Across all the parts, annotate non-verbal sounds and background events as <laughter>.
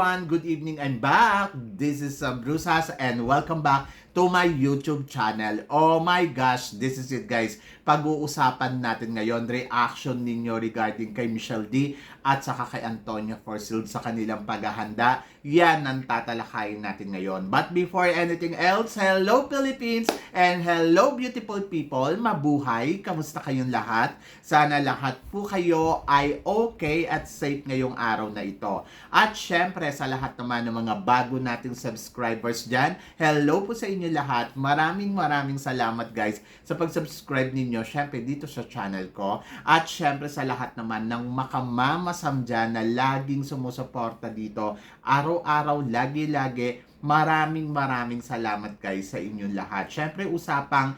Everyone! Good evening. I'm back. This is uh, Bruce Has and welcome back to my YouTube channel. Oh my gosh, this is it guys. Pag-uusapan natin ngayon, reaction ninyo regarding kay Michelle D at saka kay Antonio Forsyth sa kanilang paghahanda. Yan ang tatalakayin natin ngayon. But before anything else, hello Philippines and hello beautiful people. Mabuhay! Kamusta kayong lahat? Sana lahat po kayo ay okay at safe ngayong araw na ito. At syempre sa lahat naman ng mga bago nating subscribers dyan, hello po sa inyo lahat. Maraming maraming salamat guys sa pag-subscribe ninyo syempre dito sa channel ko. At syempre sa lahat naman ng makamamasam dyan na laging sumusuporta dito. Araw-araw, lagi-lagi. Maraming maraming salamat guys sa inyong lahat. Syempre usapang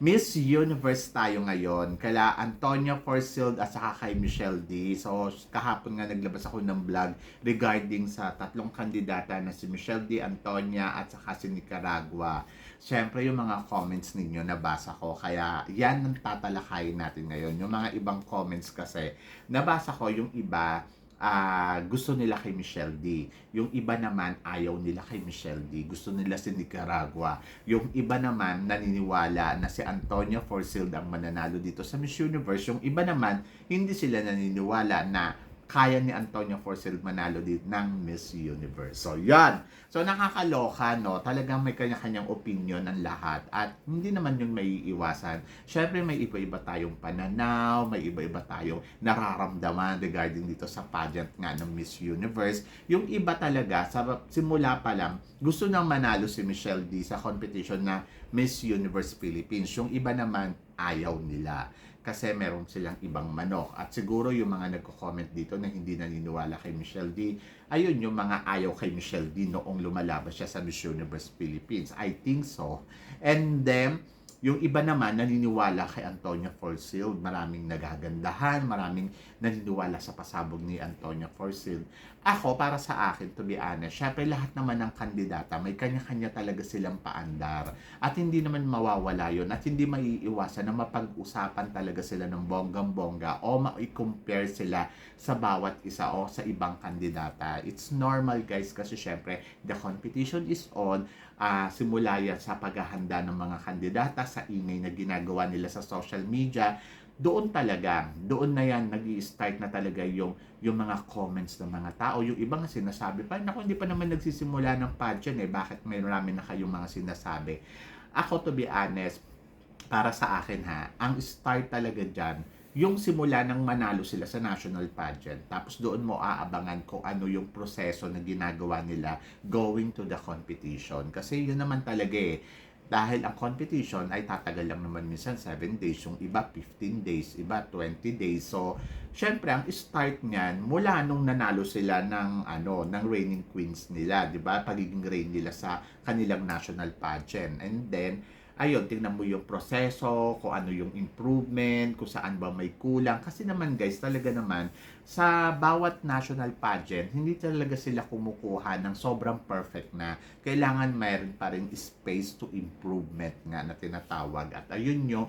Miss Universe tayo ngayon. Kala Antonio Forsyth at saka kay Michelle D. So, kahapon nga naglabas ako ng vlog regarding sa tatlong kandidata na si Michelle D, Antonia at saka si Nicaragua. Siyempre, yung mga comments ninyo nabasa ko. Kaya, yan ang tatalakayin natin ngayon. Yung mga ibang comments kasi, nabasa ko yung iba, ah gusto nila kay Michelle D. Yung iba naman ayaw nila kay Michelle D. Gusto nila si Nicaragua. Yung iba naman naniniwala na si Antonio Forsyth ang mananalo dito sa Miss Universe. Yung iba naman hindi sila naniniwala na kaya ni Antonio Forsyth manalo dito ng Miss Universe. So, yan. So, nakakaloka, no? Talagang may kanya-kanyang opinion ang lahat. At hindi naman yun may iwasan. Siyempre, may iba-iba tayong pananaw, may iba-iba tayong nararamdaman regarding dito sa pageant nga ng Miss Universe. Yung iba talaga, sa simula pa lang, gusto nang manalo si Michelle D sa competition na Miss Universe Philippines. Yung iba naman, ayaw nila kasi meron silang ibang manok. At siguro yung mga nagko-comment dito na hindi naniniwala kay Michelle D, ayun yung mga ayaw kay Michelle D noong lumalabas siya sa Miss Universe Philippines. I think so. And then, yung iba naman naniniwala kay Antonio Forsyth. Maraming nagagandahan, maraming naniniwala sa pasabog ni Antonio Forsyth. Ako, para sa akin, to be honest, syempre lahat naman ng kandidata, may kanya-kanya talaga silang paandar. At hindi naman mawawala yon at hindi maiiwasan na mapag-usapan talaga sila ng bonggang-bongga o ma-compare sila sa bawat isa o sa ibang kandidata. It's normal guys kasi syempre the competition is on. Uh, simula yan sa paghahanda ng mga kandidata sa ingay na ginagawa nila sa social media doon talaga, doon na yan nag start na talaga yung, yung mga comments ng mga tao. Yung ibang sinasabi pa, naku, hindi pa naman nagsisimula ng pageant eh, bakit may marami na kayong mga sinasabi. Ako to be honest, para sa akin ha, ang start talaga dyan, yung simula ng manalo sila sa national pageant. Tapos doon mo aabangan kung ano yung proseso na ginagawa nila going to the competition. Kasi yun naman talaga eh dahil ang competition ay tatagal lang naman minsan 7 days, yung iba 15 days, iba 20 days. So, syempre ang start niyan mula nung nanalo sila ng ano, ng reigning queens nila, 'di ba? Pagiging reign nila sa kanilang national pageant. And then ayun, tingnan mo yung proseso, kung ano yung improvement, kung saan ba may kulang. Kasi naman guys, talaga naman, sa bawat national pageant, hindi talaga sila kumukuha ng sobrang perfect na. Kailangan mayroon pa rin space to improvement nga na tinatawag. At ayun yung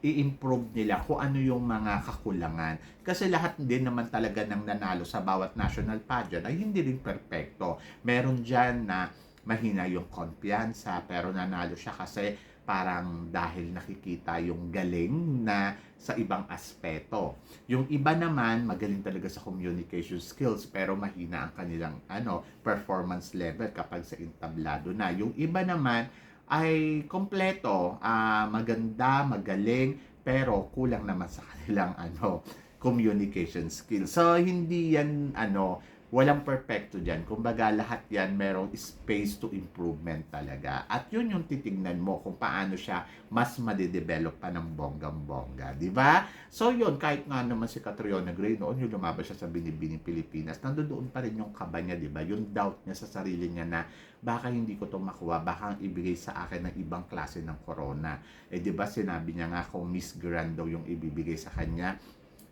i-improve nila kung ano yung mga kakulangan. Kasi lahat din naman talaga ng nanalo sa bawat national pageant ay hindi rin perfecto. Meron dyan na mahina yung kumpiyansa pero nanalo siya kasi parang dahil nakikita yung galing na sa ibang aspeto. Yung iba naman magaling talaga sa communication skills pero mahina ang kanilang ano performance level kapag sa entablado na. Yung iba naman ay kompleto, uh, maganda, magaling pero kulang naman sa kanilang ano communication skills. So hindi yan ano walang perfecto dyan. Kumbaga, lahat yan merong space to improvement talaga. At yun yung titignan mo kung paano siya mas madedevelop pa ng bonggang-bongga. Di ba? So yun, kahit nga naman si Catriona Gray noon, yung lumabas siya sa Binibining Pilipinas, nandoon pa rin yung kaba niya, di ba? Yung doubt niya sa sarili niya na baka hindi ko to makuha, baka ibigay sa akin ng ibang klase ng corona. Eh di ba sinabi niya nga kung Miss Grand daw yung ibibigay sa kanya,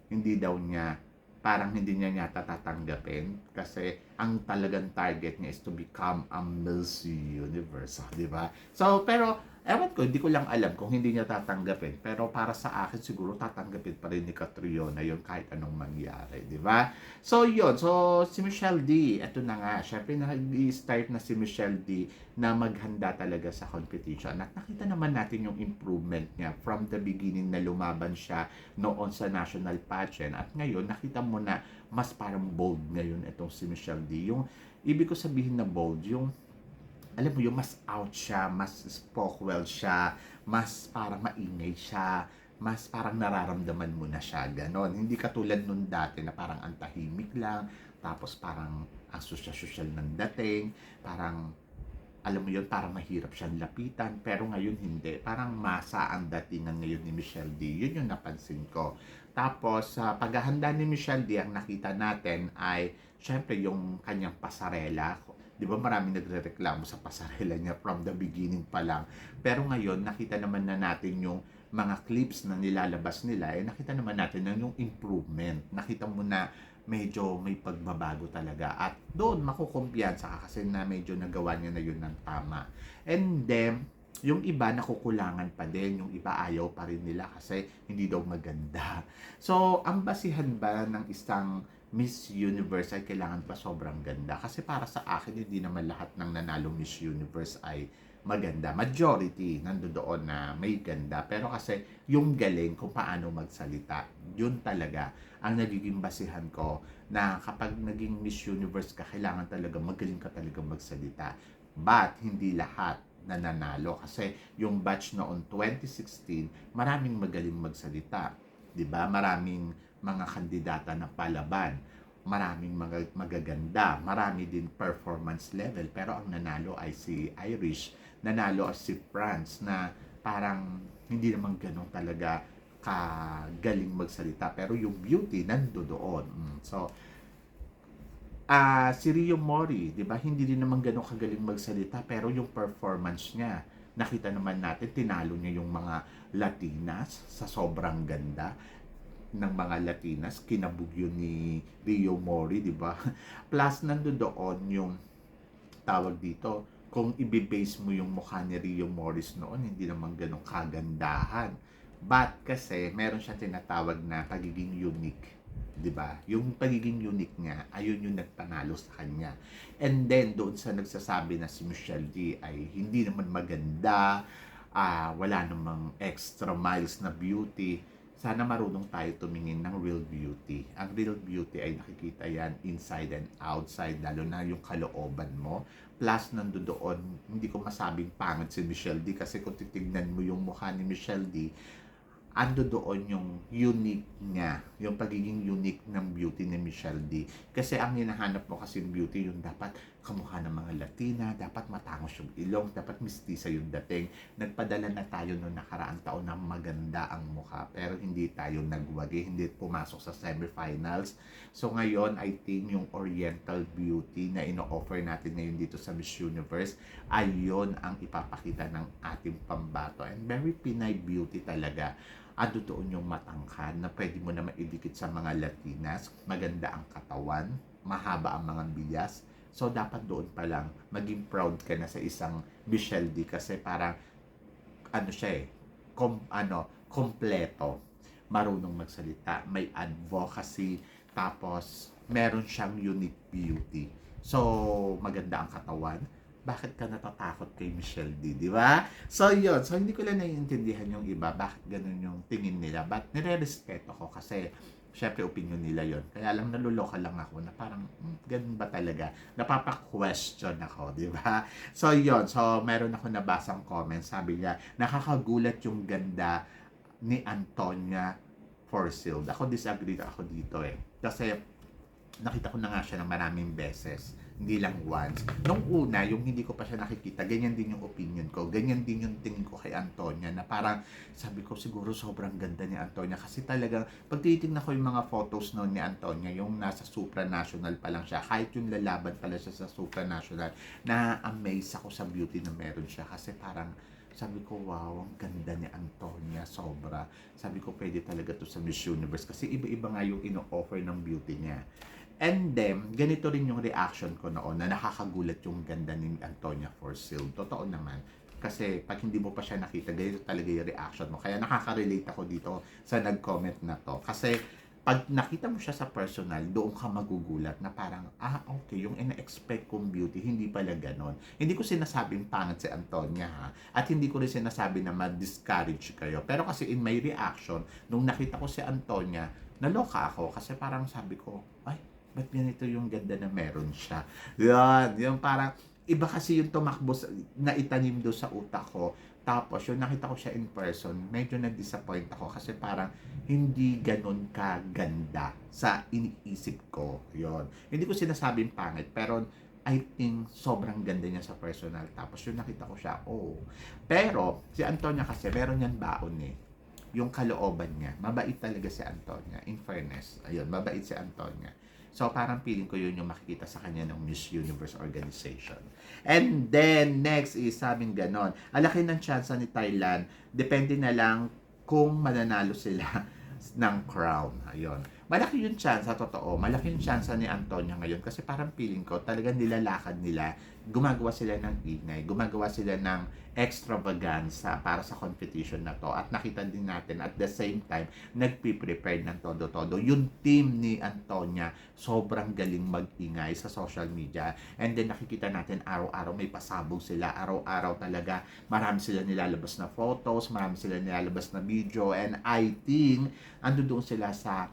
hindi daw niya parang hindi niya yata tatanggapin kasi ang talagang target niya is to become a Miss Universe, di ba? So, pero Ewan ko, hindi ko lang alam kung hindi niya tatanggapin. Pero para sa akin, siguro tatanggapin pa rin ni Catriona yun kahit anong mangyari, di ba? So, yun. So, si Michelle D, eto na nga. Siyempre, nag-start na si Michelle D na maghanda talaga sa competition. At nakita naman natin yung improvement niya from the beginning na lumaban siya noon sa national pageant. At ngayon, nakita mo na mas parang bold ngayon itong si Michelle D. Yung, ibig ko sabihin na bold, yung alam mo yung mas out siya, mas spoke well siya, mas parang maingay siya, mas parang nararamdaman mo na siya, ganon. Hindi katulad nung dati na parang antahimik lang, tapos parang ang social-social ng dating, parang alam mo yun, parang mahirap siyang lapitan, pero ngayon hindi. Parang masa ang datingan ngayon ni Michelle D. Yun yung napansin ko. Tapos, sa paghahanda ni Michelle D, ang nakita natin ay, syempre, yung kanyang pasarela. Di ba maraming nagre-reklamo sa pasarela niya from the beginning pa lang. Pero ngayon, nakita naman na natin yung mga clips na nilalabas nila, eh nakita naman natin na yung improvement. Nakita mo na medyo may pagbabago talaga. At doon, makukumpiyansa ka kasi na medyo nagawa niya na yun ng tama. And then, yung iba nakukulangan pa din, yung iba ayaw pa rin nila kasi hindi daw maganda. So, ang basihan ba ng isang Miss Universe ay kailangan pa sobrang ganda? Kasi para sa akin, hindi naman lahat ng nanalo Miss Universe ay maganda. Majority nandoon na may ganda. Pero kasi yung galing kung paano magsalita, yun talaga ang nagiging basihan ko na kapag naging Miss Universe ka, kailangan talaga magaling ka talaga magsalita. But hindi lahat nananalo kasi yung batch noon 2016, maraming magaling magsalita. 'Di ba? Maraming mga kandidata na palaban. Maraming mga magaganda, marami din performance level pero ang nanalo ay si Irish nanalo si France na parang hindi naman ganun talaga kagaling magsalita pero yung beauty nando doon. Mm. So ah si Rio Mori, 'di ba? Hindi din naman ganun kagaling magsalita pero yung performance niya nakita naman natin tinalo niya yung mga Latinas sa sobrang ganda ng mga Latinas kinabog yun ni Rio Mori, 'di ba? <laughs> Plus nando doon yung tawag dito kung ibe-base mo yung mukha ni Rio Morris noon, hindi naman ganun kagandahan. But kasi meron siya tinatawag na pagiging unique. 'di ba? Yung pagiging unique niya, ayun yung nagpanalo sa kanya. And then doon sa nagsasabi na si Michelle D ay hindi naman maganda, ah wala namang extra miles na beauty. Sana marunong tayo tumingin ng real beauty. Ang real beauty ay nakikita yan inside and outside, lalo na yung kalooban mo. Plus, nandoon, hindi ko masabing pangit si Michelle D kasi kung titignan mo yung mukha ni Michelle D, ando doon yung unique niya, yung pagiging unique ng beauty ni Michelle D. Kasi ang hinahanap mo kasi beauty, yung dapat kamukha ng mga Latina, dapat matangos yung ilong, dapat mistisa yung dating. Nagpadala na tayo noong nakaraang taon na maganda ang mukha, pero hindi tayo nagwagi, hindi pumasok sa semifinals. So ngayon, I think yung Oriental Beauty na ino-offer natin ngayon dito sa Miss Universe, ayon ang ipapakita ng ating pambato. And very Pinay beauty talaga ando doon yung matangkad na pwede mo na maidikit sa mga Latinas, maganda ang katawan, mahaba ang mga bias. So, dapat doon pa lang, maging proud ka na sa isang D kasi parang, ano siya eh, kom, ano, kompleto. Marunong magsalita, may advocacy, tapos meron siyang unique beauty. So, maganda ang katawan, bakit ka natatakot kay Michelle D, di ba? So, yun. So, hindi ko lang naiintindihan yung iba, bakit ganun yung tingin nila. But, nire-respeto ko kasi, syempre, opinion nila yon Kaya lang, naluloka lang ako na parang, hmm, ganun ba talaga? Napapa-question ako, di ba? So, yun. So, meron ako nabasang comment. Sabi niya, nakakagulat yung ganda ni Antonia Forsyth. Ako disagree ako dito eh. Kasi, nakita ko na nga siya ng maraming beses hindi lang once. Nung una, yung hindi ko pa siya nakikita, ganyan din yung opinion ko. Ganyan din yung tingin ko kay Antonia na parang sabi ko siguro sobrang ganda ni Antonia kasi talagang pag titignan ko yung mga photos noon ni Antonia, yung nasa supranational pa lang siya, kahit yung lalaban pala siya sa supranational, na-amaze ako sa beauty na meron siya kasi parang sabi ko, wow, ang ganda ni Antonia, sobra. Sabi ko, pwede talaga to sa Miss Universe kasi iba-iba nga yung ino-offer ng beauty niya. And then, ganito rin yung reaction ko noon na nakakagulat yung ganda ni Antonia Forsyth. Totoo naman. Kasi pag hindi mo pa siya nakita, ganito talaga yung reaction mo. Kaya nakaka-relate ako dito sa nag-comment na to. Kasi pag nakita mo siya sa personal, doon ka magugulat na parang, ah, okay, yung ina-expect kong beauty, hindi pala ganon. Hindi ko sinasabing pangit si Antonia, ha? At hindi ko rin sinasabi na ma-discourage kayo. Pero kasi in my reaction, nung nakita ko si Antonia, naloka ako kasi parang sabi ko, ay, ba't ganito yung ganda na meron siya? Yan, yung parang, iba kasi yung tumakbo sa, na itanim do sa utak ko. Tapos, yung nakita ko siya in person, medyo na-disappoint ako kasi parang hindi ganun kaganda sa iniisip ko. Yon. Hindi ko sinasabing pangit, pero I think sobrang ganda niya sa personal. Tapos yung nakita ko siya, oh. Pero, si Antonia kasi, meron yan baon eh. Yung kalooban niya. Mabait talaga si Antonia. In fairness. Ayun, mabait si Antonia. So, parang feeling ko yun yung makikita sa kanya ng Miss Universe organization. And then, next is sabing ganon. Alaki ng chance ni Thailand. Depende na lang kung mananalo sila <laughs> ng crown. Ayun. Malaki yung chance, totoo. Malaki yung chance ni Antonia ngayon kasi parang feeling ko talagang nilalakad nila. Gumagawa sila ng ingay. Gumagawa sila ng extravaganza para sa competition na to. At nakita din natin at the same time, nagpe-prepare ng todo-todo. Yung team ni Antonia, sobrang galing mag-ingay sa social media. And then nakikita natin araw-araw may pasabog sila. Araw-araw talaga marami sila nilalabas na photos, marami sila nilalabas na video. And I think, ando doon sila sa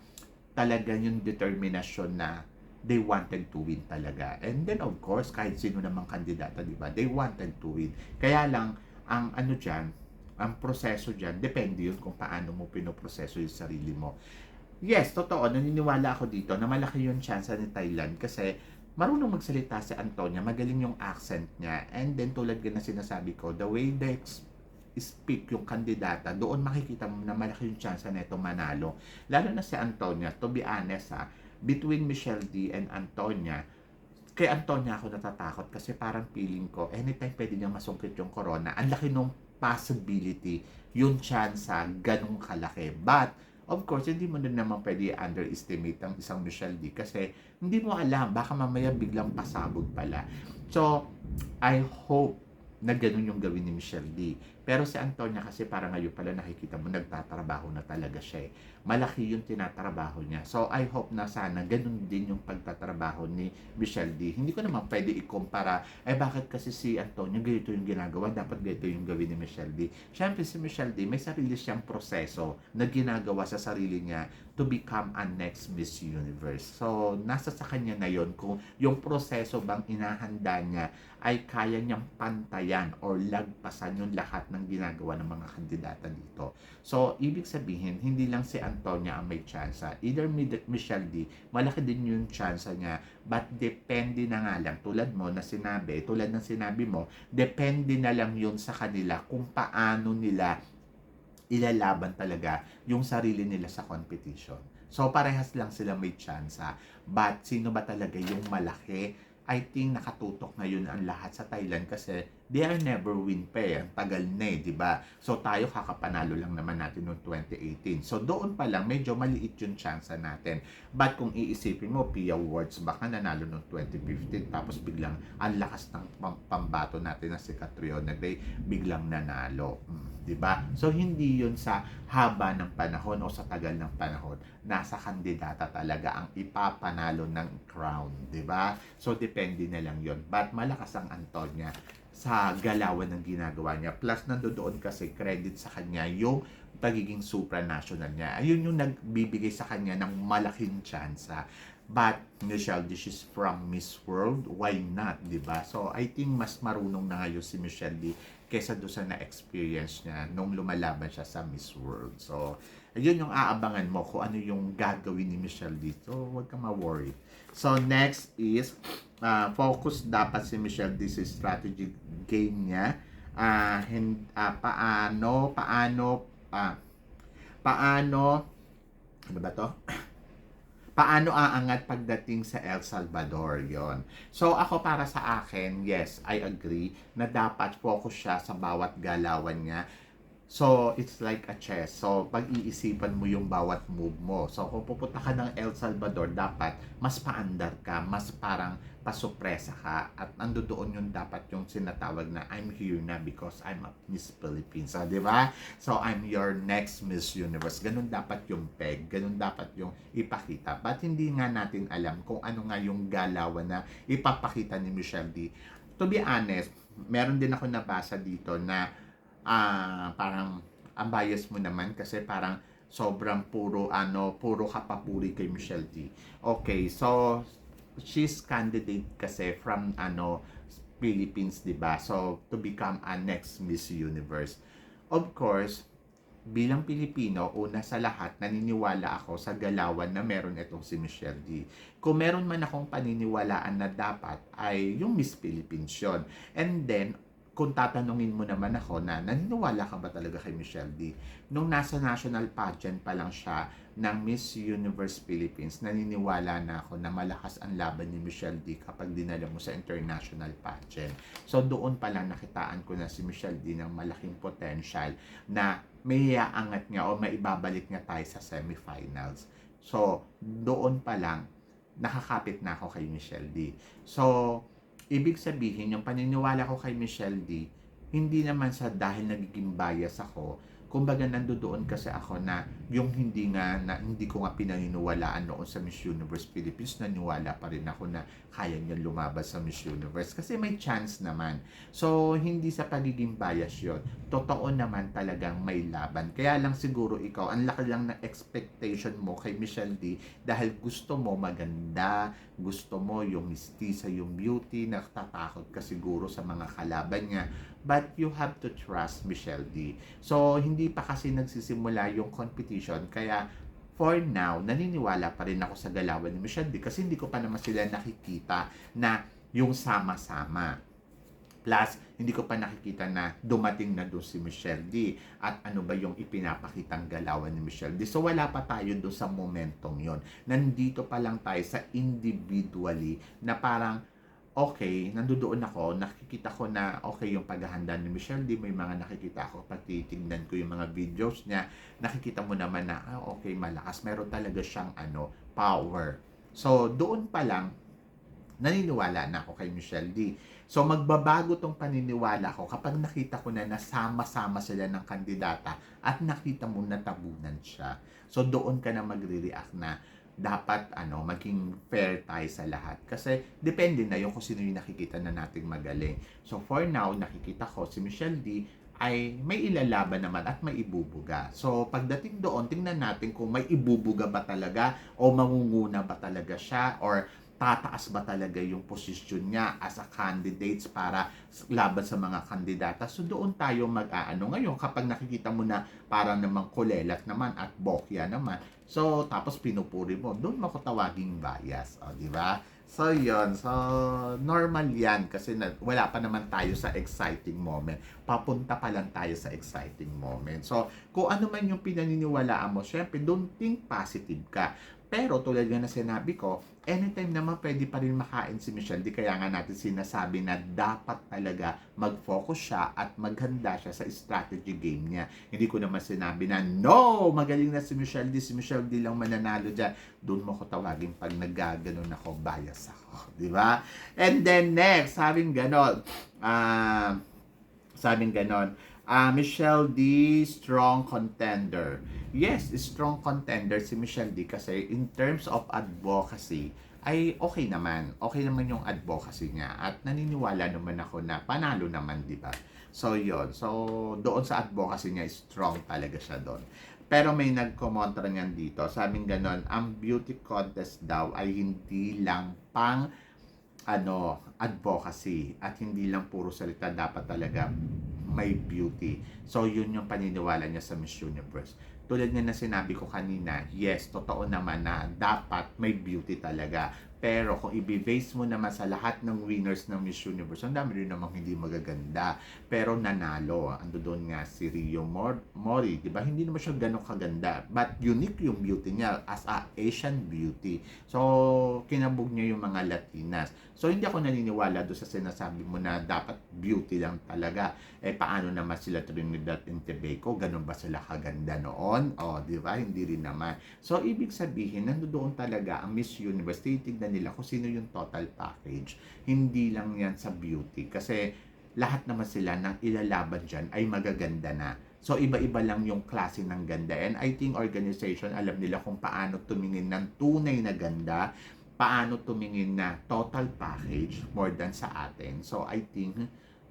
talaga yung determinasyon na they wanted to win talaga. And then of course, kahit sino namang kandidata, di ba? They wanted to win. Kaya lang, ang ano dyan, ang proseso dyan, depende yun kung paano mo pinoproseso yung sarili mo. Yes, totoo, naniniwala ako dito na malaki yung chance ni Thailand kasi marunong magsalita si Antonia, magaling yung accent niya, and then tulad ka na sinasabi ko, the way they speak yung kandidata, doon makikita mo na malaki yung chance na ito manalo. Lalo na si Antonia, to be honest ha, between Michelle D and Antonia, kay Antonia ako natatakot kasi parang feeling ko, anytime pwede niyang masungkit yung corona, ang laki nung possibility, yung chance ganong kalaki. But, of course, hindi mo din naman pwede underestimate ang isang Michelle D kasi hindi mo alam, baka mamaya biglang pasabog pala. So, I hope na ganun yung gawin ni Michelle D. Pero si Antonia kasi para ngayon pala nakikita mo nagtatrabaho na talaga siya eh. Malaki yung tinatrabaho niya. So I hope na sana ganun din yung pagtatrabaho ni Michelle D. Hindi ko naman pwede ikumpara, eh bakit kasi si Antonia ganito yung ginagawa, dapat ganito yung gawin ni Michelle D. Siyempre si Michelle D may sarili siyang proseso na ginagawa sa sarili niya to become a next Miss Universe. So nasa sa kanya na yon kung yung proseso bang inahanda niya ay kaya niyang pantayan or lagpasan yung lahat ng ginagawa ng mga kandidata dito. So, ibig sabihin, hindi lang si Antonia ang may chance. Either Michelle D, malaki din yung chance niya, but depende na nga lang, tulad mo na sinabi, tulad ng sinabi mo, depende na lang yun sa kanila kung paano nila ilalaban talaga yung sarili nila sa competition. So, parehas lang sila may chance. But, sino ba talaga yung malaki I think nakatutok ngayon ang lahat sa Thailand kasi they are never win pa eh. Ang tagal na eh, di ba? So tayo kakapanalo lang naman natin noong 2018. So doon pa lang medyo maliit yung chance natin. But kung iisipin mo, P Awards, baka nanalo noong 2015 tapos biglang ang lakas ng pambato natin na si Catriona Gray, biglang nanalo. Mm, di ba? So hindi yun sa haba ng panahon o sa tagal ng panahon. Nasa kandidata talaga ang ipapanalo ng crown, di ba? So depende na lang yon But malakas ang Antonia sa galawan ng ginagawa niya. Plus, nandoon kasi credit sa kanya yung pagiging supranational niya. Ayun yung nagbibigay sa kanya ng malaking chance. But, Michelle, this is from Miss World. Why not, di ba? So, I think mas marunong na ngayon si Michelle D kesa doon sa na-experience niya nung lumalaban siya sa Miss World. So, ayun yung aabangan mo kung ano yung gagawin ni Michelle dito. Huwag ka ma-worry. So, next is, uh, focus dapat si Michelle this is strategy game niya. Uh, hin, uh, paano, paano, uh, paano, ano ba to? Paano aangat pagdating sa El Salvador yon. So ako para sa akin, yes, I agree na dapat focus siya sa bawat galawan niya So, it's like a chess. So, pag-iisipan mo yung bawat move mo. So, kung pupunta ka ng El Salvador, dapat mas paandar ka, mas parang pasupresa ka. At ando doon yung dapat yung sinatawag na I'm here na because I'm a Miss Philippines. So, di ba? So, I'm your next Miss Universe. Ganun dapat yung peg. Ganun dapat yung ipakita. But hindi nga natin alam kung ano nga yung galawan na ipapakita ni Michelle D. To be honest, meron din ako nabasa dito na ah parang ang bias mo naman kasi parang sobrang puro ano, puro kapapuri kay Michelle D. Okay, so she's candidate kasi from ano Philippines, 'di ba? So to become a next Miss Universe. Of course, bilang Pilipino, una sa lahat, naniniwala ako sa galawan na meron itong si Michelle D. Kung meron man akong paniniwalaan na dapat ay yung Miss Philippines yun. And then, kung tatanungin mo naman ako na naniniwala ka ba talaga kay Michelle D? Nung nasa national pageant pa lang siya ng Miss Universe Philippines, naniniwala na ako na malakas ang laban ni Michelle D kapag dinala mo sa international pageant. So doon pa lang nakitaan ko na si Michelle D ng malaking potential na may iaangat niya o maibabalik niya tayo sa semifinals. So doon pa lang nakakapit na ako kay Michelle D. So Ibig sabihin, yung paniniwala ko kay Michelle D, hindi naman sa dahil nagiging bias ako, kumbaga nandoon kasi ako na yung hindi nga na hindi ko nga pinaniniwalaan noon sa Miss Universe Philippines naniwala pa rin ako na kaya niya lumabas sa Miss Universe kasi may chance naman. So hindi sa pagiging bias yon totoo naman talagang may laban. Kaya lang siguro ikaw ang laki lang ng expectation mo kay Michelle D dahil gusto mo maganda gusto mo yung mistisa yung beauty natatakot ka siguro sa mga kalaban niya but you have to trust Michelle D. So, hindi pa kasi nagsisimula yung competition, kaya for now, naniniwala pa rin ako sa galawan ni Michelle D. Kasi hindi ko pa naman sila nakikita na yung sama-sama. Plus, hindi ko pa nakikita na dumating na doon si Michelle D. At ano ba yung ipinapakitang galawan ni Michelle D. So, wala pa tayo doon sa momentong yon Nandito pa lang tayo sa individually na parang okay, nandoon ako, nakikita ko na okay yung paghahanda ni Michelle D. May mga nakikita ako, pag titignan ko yung mga videos niya, nakikita mo naman na, ah, okay, malakas. Meron talaga siyang ano, power. So, doon pa lang, naniniwala na ako kay Michelle D. So, magbabago tong paniniwala ko kapag nakita ko na nasama-sama sila ng kandidata at nakita mo na tabunan siya. So, doon ka na magre-react na, dapat ano maging fair tayo sa lahat kasi depende na yung kung sino yung nakikita na nating magaling so for now nakikita ko si Michelle D ay may ilalaban naman at may ibubuga. So, pagdating doon, tingnan natin kung may ibubuga ba talaga o mangunguna ba talaga siya or tataas ba talaga yung posisyon niya as a candidates para laban sa mga kandidata. So doon tayo mag-aano ngayon kapag nakikita mo na parang namang kulelat naman at bokya naman. So tapos pinupuri mo, doon mo tawaging bias, o di ba? So yon so normal yan kasi na, wala pa naman tayo sa exciting moment. Papunta pa lang tayo sa exciting moment. So kung ano man yung pinaniniwalaan mo, syempre don't think positive ka. Pero tulad nga na sinabi ko, anytime naman pwede pa rin makain si Michelle. Di kaya nga natin sinasabi na dapat talaga mag-focus siya at maghanda siya sa strategy game niya. Hindi ko naman sinabi na, no, magaling na si Michelle D. Si Michelle D lang mananalo dyan. Doon mo ko tawagin pag naggaganon ako, bias ako. Di ba? And then next, sabing ganon, ah, uh, sabing ganon, uh, Michelle D, strong contender. Yes, strong contender si Michelle D kasi in terms of advocacy, ay okay naman. Okay naman yung advocacy niya. At naniniwala naman ako na panalo naman, di ba? So, yon So, doon sa advocacy niya, strong talaga siya doon. Pero may nagkomontra niyan dito. Sabing ganon, ang beauty contest daw ay hindi lang pang ano, advocacy at hindi lang puro salita dapat talaga may beauty. So, yun yung paniniwala niya sa Miss Universe. tulad nga na sinabi ko kanina, yes, totoo naman na dapat may beauty talaga. Pero kung i-base mo naman sa lahat ng winners ng Miss Universe, ang dami rin namang hindi magaganda. Pero nanalo. Ando doon nga si Rio Mor- Mori, di ba? Hindi naman siya ganun kaganda. But unique yung beauty niya as a Asian beauty. So, kinabog niya yung mga Latinas. So, hindi ako naniniwala doon sa sinasabi mo na dapat beauty lang talaga. Eh, paano naman sila Trinidad and Tobago? Ganun ba sila kaganda noon? O, di ba? Hindi rin naman. So, ibig sabihin, nandoon talaga ang Miss Universe. Titignan nila kung sino yung total package. Hindi lang yan sa beauty. Kasi, lahat naman sila ng ilalaban dyan ay magaganda na. So, iba-iba lang yung klase ng ganda. And I think organization, alam nila kung paano tumingin ng tunay na ganda, paano tumingin na total package more than sa atin. So, I think,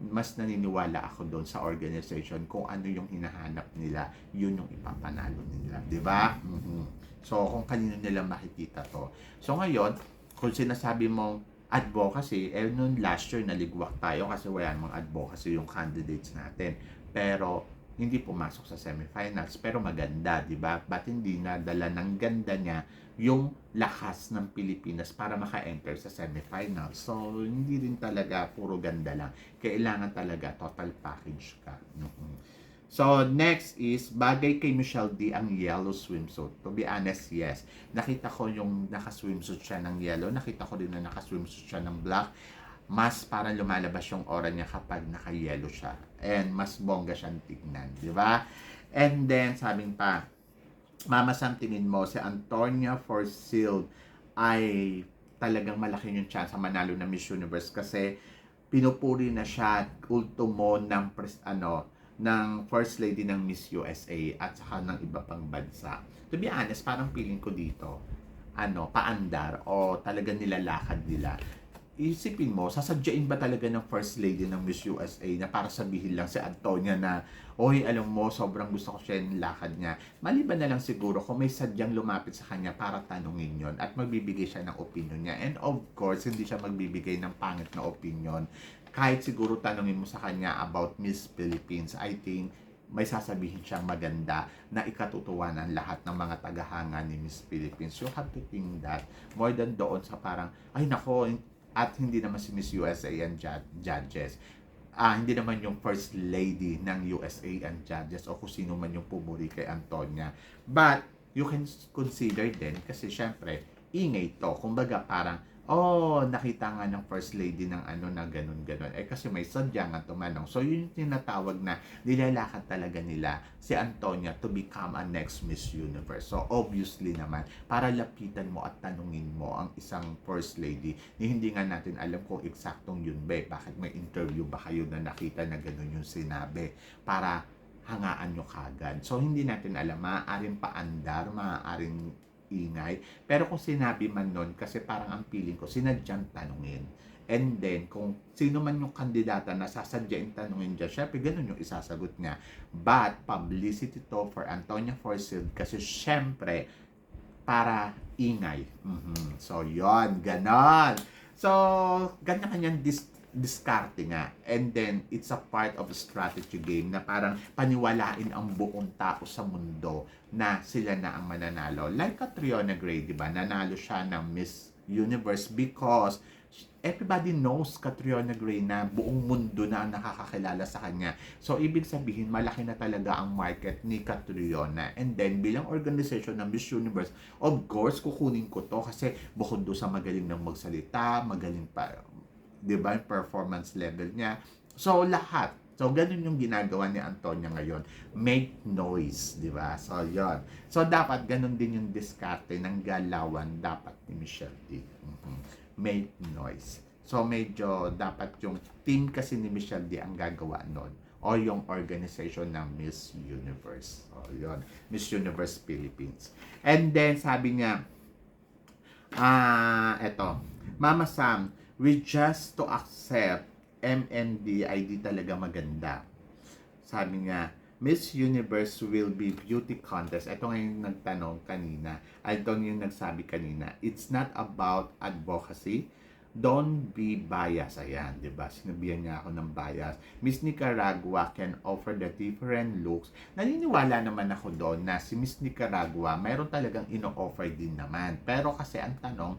mas naniniwala ako doon sa organization kung ano yung hinahanap nila, yun yung ipapanalo nila. Di ba? Mhm. So, kung kanino nila makikita to. So, ngayon, kung sinasabi mong advocacy, eh, noon last year naligwak tayo kasi wala namang advocacy yung candidates natin. Pero, hindi pumasok sa semifinals. Pero maganda, di ba? Ba't hindi nadala ng ganda niya yung lakas ng Pilipinas para maka-enter sa semifinals? So, hindi rin talaga puro ganda lang. Kailangan talaga total package ka. So, next is, bagay kay Michelle D ang yellow swimsuit. To be honest, yes. Nakita ko yung naka-swimsuit siya ng yellow. Nakita ko din na naka-swimsuit siya ng black. Mas parang lumalabas yung aura niya kapag naka-yellow siya. And mas bongga siyang tignan. Di ba? And then, sabing pa, Mama Sam, tingin mo, si Antonia Forsyth ay talagang malaki yung chance manalo na Miss Universe kasi pinupuri na siya ultimo ng pres, ano ng First Lady ng Miss USA at saka ng iba pang bansa. To be honest, parang feeling ko dito, ano, paandar o talaga nilalakad nila. Isipin mo, sasadyain ba talaga ng First Lady ng Miss USA na para sabihin lang si Antonia na, Oy, alam mo, sobrang gusto ko siya yung lakad niya. Maliban na lang siguro kung may sadyang lumapit sa kanya para tanungin yon at magbibigay siya ng opinion niya. And of course, hindi siya magbibigay ng pangit na opinion. Kahit siguro tanungin mo sa kanya about Miss Philippines, I think may sasabihin siyang maganda na ikatutuwa ng lahat ng mga tagahanga ni Miss Philippines. You have to think that more than doon sa parang, ay nako, at hindi naman si Miss USA jud- judges. Ah, hindi naman yung first lady ng USA and judges o kung sino man yung pumuri kay Antonia. But, you can consider din kasi syempre, ingay to. Kumbaga parang, oh, nakita nga ng first lady ng ano na ganun-ganun. Eh kasi may sadya nga tumanong. So yun yung tinatawag na nilalakad talaga nila si Antonia to become a next Miss Universe. So obviously naman, para lapitan mo at tanungin mo ang isang first lady, ni hindi nga natin alam kung eksaktong yun ba eh. Bakit may interview ba kayo na nakita na ganun yung sinabi? Para hangaan nyo kagad. So, hindi natin alam. Maaaring paandar, maaaring ingay. Pero kung sinabi man nun, kasi parang ang feeling ko, sinadyang tanungin. And then, kung sino man yung kandidata na sasadyain tanungin dyan, syempre ganun yung isasagot niya. But, publicity to for Antonia Forsyth kasi syempre, para ingay. Mhm. So, yon ganon. So, ganyan-ganyan dis diskarte nga. And then, it's a part of a strategy game na parang paniwalain ang buong tao sa mundo na sila na ang mananalo. Like Catriona Gray, di ba? Nanalo siya ng Miss Universe because everybody knows Catriona Gray na buong mundo na ang nakakakilala sa kanya. So, ibig sabihin, malaki na talaga ang market ni Catriona. And then, bilang organization ng Miss Universe, of course, kukunin ko to kasi bukod do sa magaling ng magsalita, magaling pa, di ba, performance level niya. So, lahat. So, ganun yung ginagawa ni Antonia ngayon. Make noise, di ba? So, yon So, dapat ganun din yung diskarte ng galawan dapat ni Michelle D. Mhm. Make noise. So, medyo dapat yung team kasi ni Michelle D ang gagawa nun o yung organization ng Miss Universe. O, yon Miss Universe Philippines. And then, sabi niya, ah, eto, Mama Sam, we just to accept MND di talaga maganda. Sabi nga, Miss Universe will be beauty contest. Ito nga yung nagtanong kanina. Ito yung nagsabi kanina. It's not about advocacy, don't be biased. Ayan, di ba? Sinabihan niya ako ng bias. Miss Nicaragua can offer the different looks. Naniniwala naman ako doon na si Miss Nicaragua, mayroon talagang ino-offer din naman. Pero kasi ang tanong,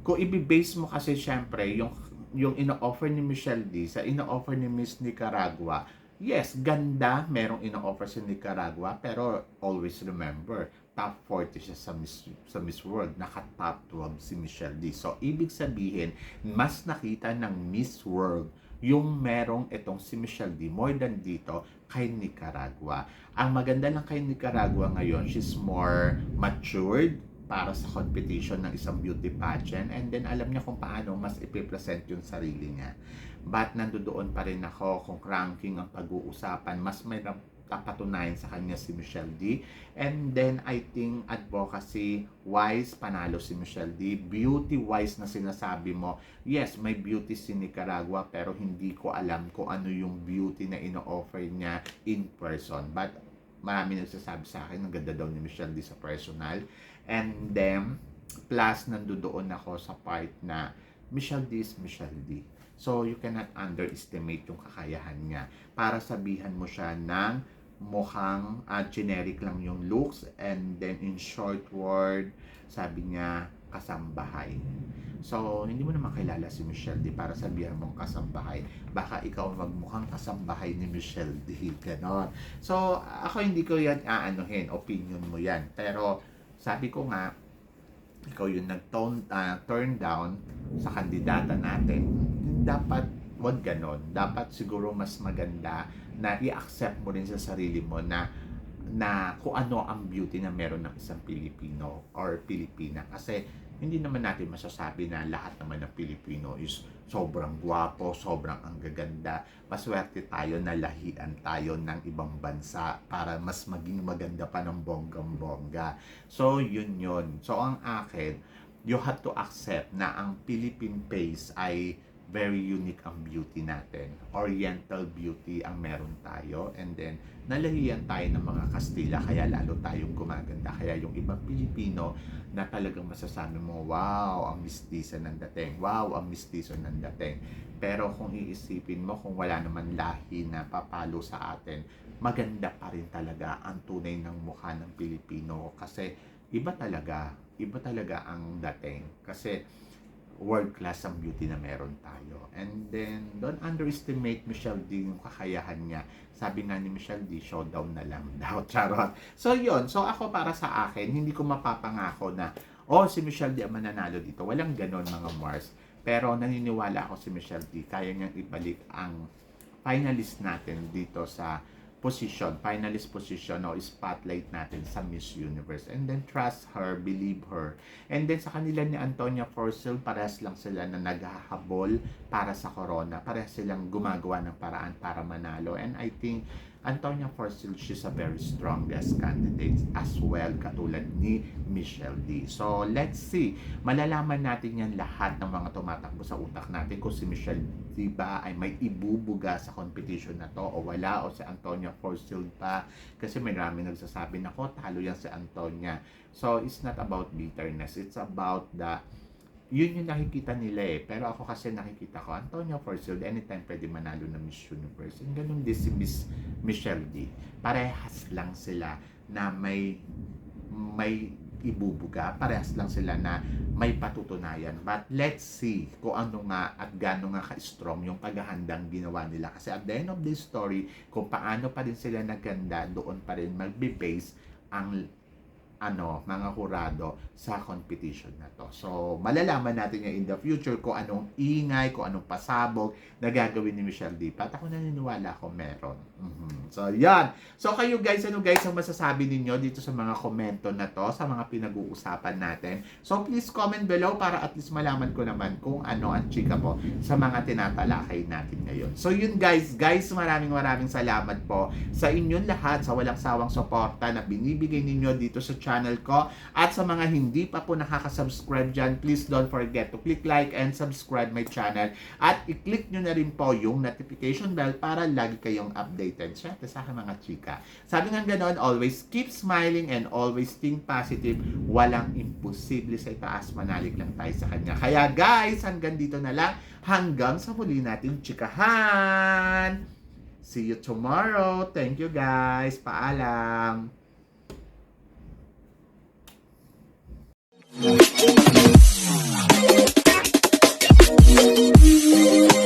kung i-base mo kasi syempre yung yung ino-offer ni Michelle D sa ino-offer ni Miss Nicaragua, yes, ganda, merong ino-offer sa Nicaragua, pero always remember, top 40 siya sa Miss, sa Miss World, naka-top 12 si Michelle D. So, ibig sabihin, mas nakita ng Miss World yung merong itong si Michelle D more than dito kay Nicaragua. Ang maganda lang kay Nicaragua ngayon, she's more matured, para sa competition ng isang beauty pageant and then alam niya kung paano mas ipipresent yung sarili niya. But nandoon pa rin ako kung ranking ang pag-uusapan, mas may napatunayan sa kanya si Michelle D. And then I think advocacy wise panalo si Michelle D. Beauty wise na sinasabi mo, yes, may beauty si Nicaragua pero hindi ko alam kung ano yung beauty na ino-offer niya in person. But marami nagsasabi sa akin, ang ganda daw ni Michelle D sa personal. And then, plus nandoon ako sa part na Michelle D is Michelle D. So, you cannot underestimate yung kakayahan niya. Para sabihan mo siya ng mukhang uh, generic lang yung looks and then in short word, sabi niya, kasambahay. So, hindi mo naman kilala si Michelle D para sabihan mong kasambahay. Baka ikaw magmukhang kasambahay ni Michelle D. <laughs> Ganon. So, ako hindi ko yan aanuhin. Opinion mo yan. Pero, sabi ko nga, ikaw yung nag-turn uh, turn down sa kandidata natin, dapat wag ganon. Dapat siguro mas maganda na i-accept mo rin sa sarili mo na na kung ano ang beauty na meron ng isang Pilipino or Pilipina. Kasi hindi naman natin masasabi na lahat naman ng Pilipino is sobrang gwapo, sobrang ang gaganda. Maswerte tayo na lahian tayo ng ibang bansa para mas maging maganda pa ng bonggang-bongga. So, yun yun. So, ang akin, you have to accept na ang Philippine face ay very unique ang beauty natin. Oriental beauty ang meron tayo. And then, nalahiyan tayo ng mga Kastila, kaya lalo tayong gumaganda. Kaya yung ibang Pilipino na talagang masasabi mo, wow, ang mistisa ng dating. Wow, ang mistisa ng dating. Pero kung iisipin mo, kung wala naman lahi na papalo sa atin, maganda pa rin talaga ang tunay ng mukha ng Pilipino. Kasi iba talaga, iba talaga ang dating. Kasi world class ang beauty na meron tayo. And then, don't underestimate Michelle D yung kakayahan niya. Sabi nga ni Michelle D, showdown na lang <laughs> daw. Charot. So, yon So, ako para sa akin, hindi ko mapapangako na, oh, si Michelle D ang mananalo dito. Walang ganon mga Mars. Pero naniniwala ako si Michelle D, kaya niyang ibalik ang finalist natin dito sa position, finalist position o spotlight natin sa Miss Universe. And then trust her, believe her. And then sa kanila ni Antonia Forcel, parehas lang sila na naghahabol para sa corona. Parehas silang gumagawa ng paraan para manalo. And I think Antonia Forcil, she's a very strongest candidate as well, katulad ni Michelle D. So, let's see. Malalaman natin yan lahat ng mga tumatakbo sa utak natin kung si Michelle D ba ay may ibubuga sa competition na to o wala o si Antonia Forcil pa. Kasi may marami nagsasabi na ko, talo yan si Antonia. So, it's not about bitterness. It's about the yun yung nakikita nila eh. Pero ako kasi nakikita ko, Antonio Forcil, anytime pwede manalo ng Miss Universe. And ganun din si Miss Michelle D. Parehas lang sila na may may ibubuga. Parehas lang sila na may patutunayan. But let's see kung ano nga at gaano nga ka-strong yung paghahandang ginawa nila. Kasi at the end of the story, kung paano pa rin sila naganda, doon pa rin magbe-base ang ano, mga kurado sa competition na to. So, malalaman natin yan in the future kung anong ingay, kung anong pasabog na gagawin ni Michelle D. At ako naniniwala ko meron. Mm-hmm. So, yan. So, kayo guys, ano guys ang masasabi ninyo dito sa mga komento na to, sa mga pinag-uusapan natin. So, please comment below para at least malaman ko naman kung ano ang chika po sa mga tinatalakay natin ngayon. So, yun guys. Guys, maraming maraming salamat po sa inyong lahat sa walang sawang suporta na binibigay ninyo dito sa channel ko. At sa mga hindi pa po nakaka-subscribe dyan, please don't forget to click like and subscribe my channel. At i-click nyo na rin po yung notification bell para lagi kayong motivated, syempre sa mga chika. Sabi nga ganon, always keep smiling and always think positive. Walang imposible sa itaas, manalig lang tayo sa kanya. Kaya guys, hanggang dito na lang. Hanggang sa muli nating chikahan. See you tomorrow. Thank you guys. Paalam. Thank you.